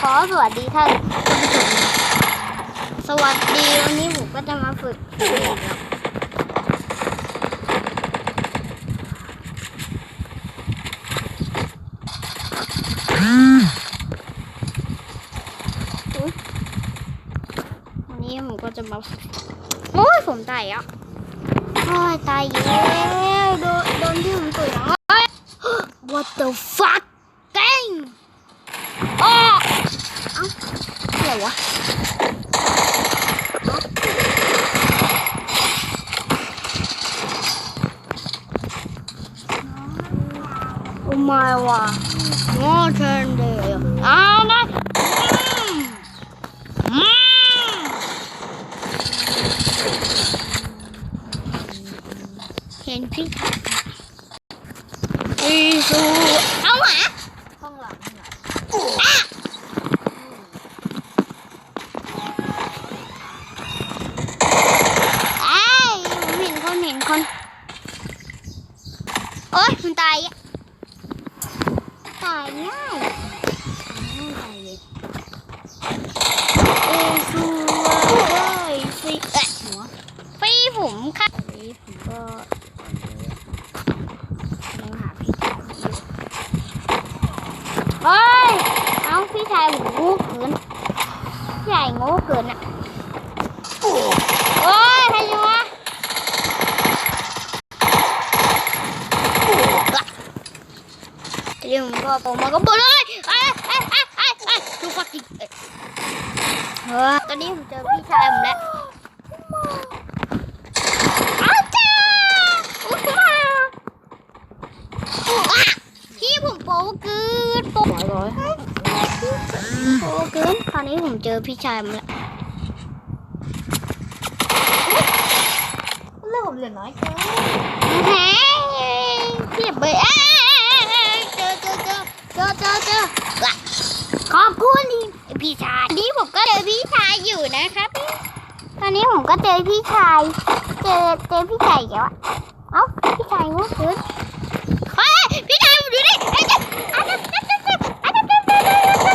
ขอสวัสดีท่านผู้ชมสวัสดีวันนี้ผมก็จะมาฝึกเรียนครับอุ๊ยวันนี้ผมก็จะมาโอ้ยผมตายแล้วโอ้ยตายแล้วโดนโดนที่ผมตุ๋ยหลังเอ้ What the fuck เก่ง อ้าเดี๋ยววะโอ้ไม่ว่ะงอเชิญเดียวเอานะอืมอืมเห็นพี่อีซูเอาหมา ห้องหลังเนี่ย อะเอ้ยผมเห็นคนเห็นคน โอ๊ยมันตายอะตายง่ายไม่ไปเลยเอซูเลยสิเอ๊ะหัวปีผมค่ะอันนี้ผมก็ยังหาพี่ชายไม่เอเฮ้ยเอาพี่ชายผมโงูเกินพี่ชายโงูเกินอะ โอ้ยใครอยู่วะ เดี๋ยวผมก็ผมมาก็บอกเลยไอ้ไอ้ไอ้ไอ้ไอ้ดูฟักกิ้งเฮ้ยตอนนี้ผมเจอพี่ชายผมแล้วอาจารย์อุ๊ยมาอะพี่ผมโป๊กินโป๊ร้อยร้อยโป๊กินคราวนี้ผมเจอพี่ชายผมแล้วเรื่องผมเหลือน้อยกินแหมเรียบเบยเอ้ยเจอเจอเจอเจอเจอเจอว่ะขอบคุณพี่ชายนี่ผมก็เจอพี่ชายอยู่นะครับ ตอนนี้ผมก็เจอพี่ชาย เจอเจอพี่ชายอีกแล้วอะเอ้าพี่ชายงง